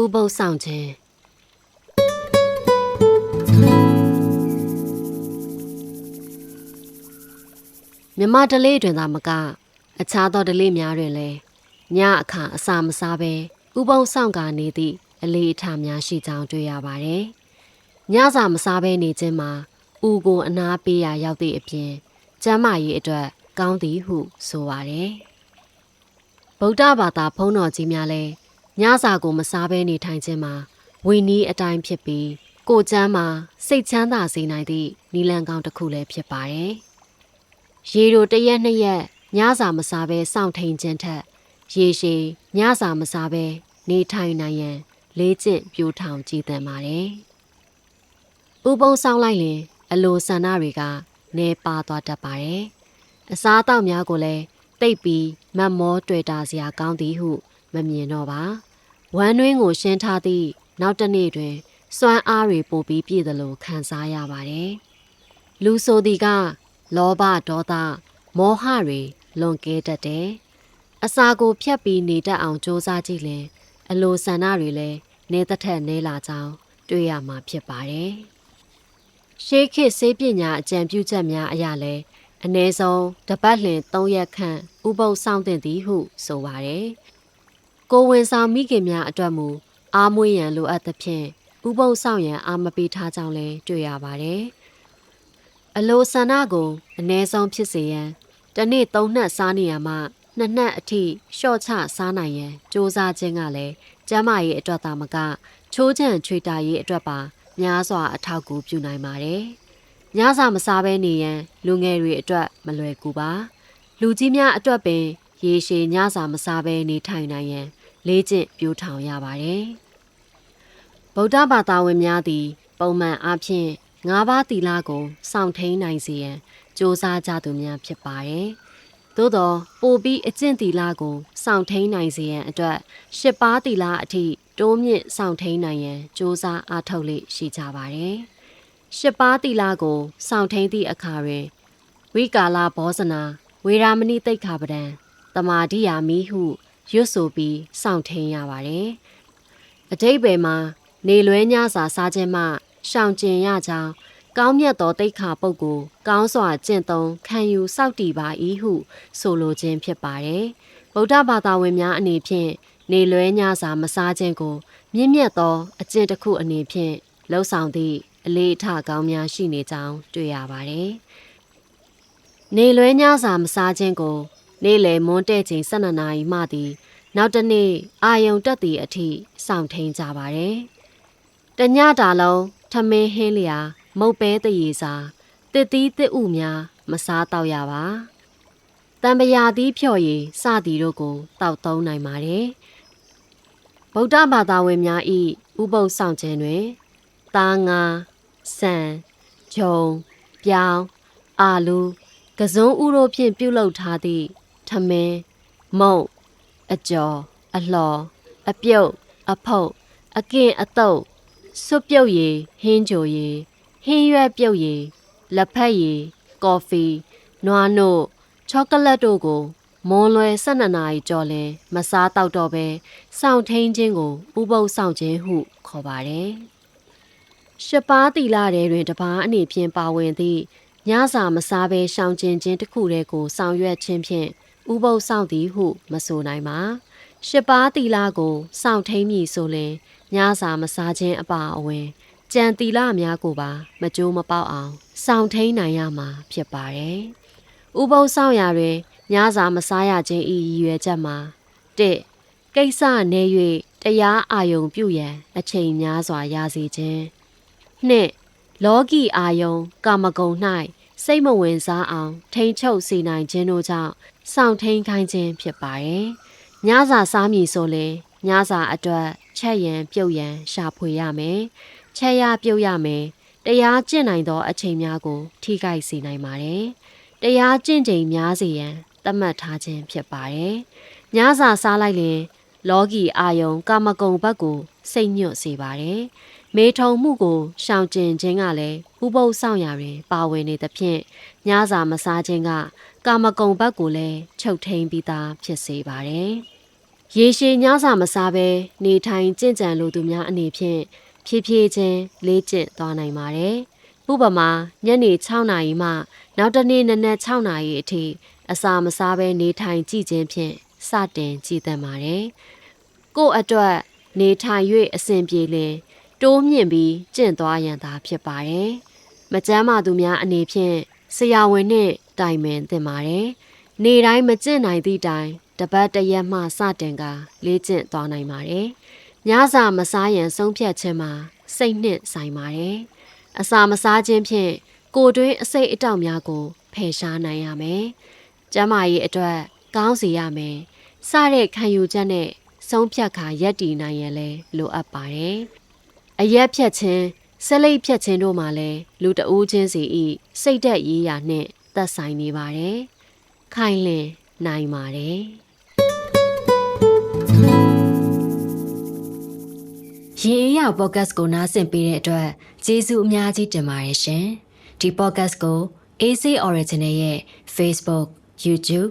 ဥပုပ်ဆောင်ခြင်းမြမဒလေးတွင်သာမက အခြားသောဒလေးများတွင်လည်းညအခါအစာမစားဘဲဥပုံဆောင်ကနေသည့်အလေးအထားများရှိကြောင်းတွေ့ရပါတယ်။ညစာမစားဘဲနေခြင်းမှာဥကိုအနာပေးရာရောက်သည့်အပြင်ကျမ်းမာရေးအတွက်ကောင်းသည်ဟုဆိုပါတယ်။ဗုဒ္ဓဘာသာဘုန်းတော်ကြီးများလည်း ညစာကိုမစားဘဲနေထိုင်ခြင်းမှာဝိနည်းအတိုင်းဖြစ်ပြီးကိုယ်ကျမ်းမှာစိတ်ချမ်းသာစေနိုင်သည့်နီလန်ကောင်းတစ်ခုလည်းဖြစ်ပါတယ်။ရေတို့တစ်ရက်နှစ်ရက်ညစာမစားဘဲစောင့်ထိန်ခြင်းထက်ရေရှည်ညစာမစားဘဲနေထိုင်နိုင်ရန်လေးကျင့်ပြိုးထောင်ကြည်သင်ပါတယ်။ဥပုံဆောင်လိုက်ရင် အလိုဆန္ဒတွေကနေပါသွားတတ်ပါတယ်။အစားအသောက်များကိုလည်းတိတ်ပြီးမတ်မောတွေ့တာစရာကောင်းသည်ဟု မမြင်တော့ပါ။ ဝမ်းတွင်းကိုရှင်းထားသည့်နောက်တစ်နေ့တွင်စွမ်းအားတွေပိုပြီးပြည့်သလိုခံစားရပါတယ်။လူဆိုသည်က လောဘဒေါသမောဟတွေလွန်ကဲတတ်တယ်။အစာကိုဖြတ်ပြီးနေတတ်အောင်စ조사ကြည့်ရင်အလိုဆန္ဒတွေလည်းနေသက်ထက်နေလာကြောင်းတွေ့ရမှာဖြစ်ပါတယ်။ရှေးခေတ်စေးပညာအကြံပြုချက်များအရလဲအ ਨੇ ဆုံးတပတ်လင်3ရက်ခန့်ဥပုပ်ဆောင်တင်သည်ဟုဆိုပါတယ်။ ကိုဝင်ဆောင်မိခင်များအတွက်မူအားမွေးရန်လိုအပ်သဖြင့်ဥပုပ်ဆောင်ရန်အာမပေးထားကြောင်းလည်းတွေ့ရပါတယ်။အလိုဆန္ဒကိုအ ਨੇ ဆုံးဖြစ်စေရန်တစ်နေ့သုံးနှက်စားနေရမှနှစ်နှက်အထိရှော့ချစားနိုင်ရန်စ조사ခြင်းကလည်းကျမ်းမာရေးအတွက်သာမကချိုးချံချွေတာရေးအတွက်ပါများစွာအထောက်အကူပြုနိုင်ပါတယ်။ညစာမစားဘဲနေရန်လူငယ်တွေအတွက်မလွယ်ကူပါ။လူကြီးများအတွက်ပင် ရေရှည်ညစာမစားဘဲနေထိုင်နိုင်ရန် လေးကျင့်ပြိုထောင်ရပါတယ်။ဗုဒ္ဓဘာသာဝင်များသည် ပုံမှန်အားဖြင့်ငါးပါးသီလကိုစောင့်ထိန်နိုင်စေရန်ကြိုးစားကြသူများဖြစ်ပါတယ်။သို့သောပိုပြီးအကျင့်သီလကိုစောင့်ထိန်နိုင်စေရန်အတွက်ရှစ်ပါးသီလအထိတိုးမြင့်စောင့်ထိန်နိုင်ရန်ကြိုးစားအားထုတ်လေ့ရှိကြပါတယ်။ရှစ်ပါးသီလကိုစောင့်ထိန်သည့်အခါတွင်ဝိကာလဘောဇနာဝေရာမဏိတိတ်ခါပဒံတမာဒိယာမိဟု ရွတ်ဆိုပြီးစောင့်ထိန်ရပါတယ်။အတိတ်ဘယ်မှာနေလွဲညစာစားခြင်းမှရှောင်ကျင်ရကြောင်းကောင်းမြတ်သောတိတ်ခါပုတ်ကိုကောင်းစွာကျင့်သုံးခံယူစောင့်တည်ပါ၏ဟုဆိုလိုခြင်းဖြစ်ပါတယ်။ဗုဒ္ဓဘာသာဝင်များအနေဖြင့်နေလွဲညစာမစားခြင်းကို မြင့်မြတ်သောအကျင့်တစ်ခုအနေဖြင့်လှုပ်ဆောင်သည့်အလေးအထကောင်းများရှိနေကြောင်းတွေ့ရပါတယ်။နေလွဲညစာမစားခြင်းကို နေ့လယ်မွန်းတဲ့ချိန်12နာရီမှသည်နောက်တစ်နေ့အာယုံတက်သည့်အထိစောင့်ထိန်ကြပါတယ်။တညတာလုံးထမင်းဟင်းလျာမုတ်ပဲတရေစာတစ်သီးတစ်ဥများမစားတော့ရပါတံပရာသီးဖြော့ရည်စသည်တို့ကိုတောက်သုံးနိုင်ပါတယ်ဗုဒ္ဓဘာသာဝင်များဤဥပုပ်ဆောင်ခြင်းတွင်သားငါဆန်ဂျုံပြောင်းအာလူကစုံဥတို့ဖြင့်ပြုလုပ်ထားသည့် ထမင်းမုတ်အကျော်အလှော်အပြုတ်အဖုတ်အကင်အတုပ်စွပ်ပြုတ်ရည်ဟင်းကြိုရည်ဟင်းရွက်ပြုတ်ရည်လက်ဖက်ရည်ကော်ဖီနွားနို့ချောကလက်တို့ကိုမွန်လွယ်12နာရီကျော်လင်မစားတော့တော့ပဲစောင့်ထိန်ခြင်းကိုဥပုပ်ဆောင်ခြင်းဟုခေါ်ပါတယ်။ရှပါးတီလာတဲ့တွင်တပားအနေဖြင့်ပါဝင်သည့်ညစာမစားဘဲရှောင်ကျင်ခြင်းတစ်ခုတည်းကိုဆောင်ရွက်ခြင်းဖြင့် ဥပုပ်ဆောင်သည်ဟုမဆိုနိုင်ပါ။ရှပါးတီလာကိုစောင့်ထိန်မည်ဆိုရင်ညစာမစားခြင်းအပါအဝင်ကြံတီလာများကိုပါမကြိုးမပေါက်အောင်စောင့်ထိန်နိုင်ရမှာဖြစ်ပါတယ်။ဥပုပ်ဆောင်ရာတွင်ညစာမစားရခြင်းဤရည်ရွယ်ချက်မှာ၁ကိစ္စနေ၍တရားအာယုံပြုရန်အချိန်များစွာရစေခြင်း၂လောကီအာယုံကာမဂုဏ်၌ စိတ်မဝင်စားအောင် ထိန်ချုပ်စေနိုင်ခြင်းတို့ကြောင့်စောင့်ထိန်ခိုင်းခြင်းဖြစ်ပါတယ်။ညစာစားမည်ဆိုရင်ညစာအတွက်ချက်ရန်ပြုတ်ရန်ရှာဖွေရမယ်။ချက်ရပြုတ်ရမယ်။တရားကျင့်နိုင်သောအချိန်များကို ထိခိုက်စေနိုင်ပါတယ်။တရားကျင့်ချိန်များစေရန်သတ်မှတ်ထားခြင်းဖြစ်ပါတယ်။ညစာစားလိုက်ရင်လောကီအာယုံကာမဂုဏ်ဘက်ကိုစိတ်ညွတ်စေပါတယ်။ မေထုံမှုကိုရှောင်ကျဉ်ခြင်းကလည်းဥပုပ်ဆောင်ရာတွင် ပါဝင်နေသဖြင့်ညစာမစားခြင်းက ကာမဂုဏ်ဘက်ကိုလည်းချုပ်ထိန်ပြီးသားဖြစ်စေပါတယ်။ရေရှည်ညစာမစားဘဲနေထိုင်ကြင့်ကြံလိုသူများအနေဖြင့်ဖြည်းဖြည်းချင်းလေးကျင့်သွားနိုင်ပါတယ်။ဥပမာညနေ6နာရီမှ နောက်တစ်နေ့နနက်6နာရီအထိအစာမစားဘဲနေထိုင်ကြည့်ခြင်းဖြင့်စတင်ကြည်သင့်ပါတယ်။ကိုယ့်အတွက်နေထိုင်၍အစဉ်ပြေလင် တိုးမြင့်ပြီးကျင့်သွားရန်သာဖြစ်ပါတယ်။မကျမ်းမာသူများအနေဖြင့်ဆရာဝန်နှင့်တိုင်ပင်သင့်ပါတယ်။နေတိုင်းမကျင့်နိုင်သည့်တိုင်တပတ်တစ်ရက်မှစတင်ကလေ့ကျင့်သွားနိုင်ပါတယ်။ညစာမစားရန်ဆုံးဖြတ်ခြင်းမှာစိတ်နှင့်ဆိုင်ပါတယ်။အစာမစားခြင်းဖြင့်ကိုယ်တွင်းအစိတ်အတောက်များကိုဖယ်ရှားနိုင်ရမယ်။ကျန်းမာရေးအတွက်ကောင်းစေရမယ်။စတဲ့ခံယူချက်နဲ့ဆုံးဖြတ်ခါရက်တည်နိုင်ရန်လဲလိုအပ်ပါတယ်။ အရက်ဖြတ်ခြင်းဆက်လိပ်ဖြတ်ခြင်းတို့မှာလည်းလူတဦးချင်းစီဤစိတ်သက်ရေးရာနှင့်သက်ဆိုင်နေပါတယ်။ခိုင်လင်နိုင်ပါတယ်။ရေအေးရပေါ့ကတ်ကိုနားဆင်ပေးတဲ့အတွက်ကျေးဇူးအများကြီးတင်ပါတယ်ရှင်။ဒီပေါ့ကတ်ကို AC Original ရဲ့ Facebook, YouTube,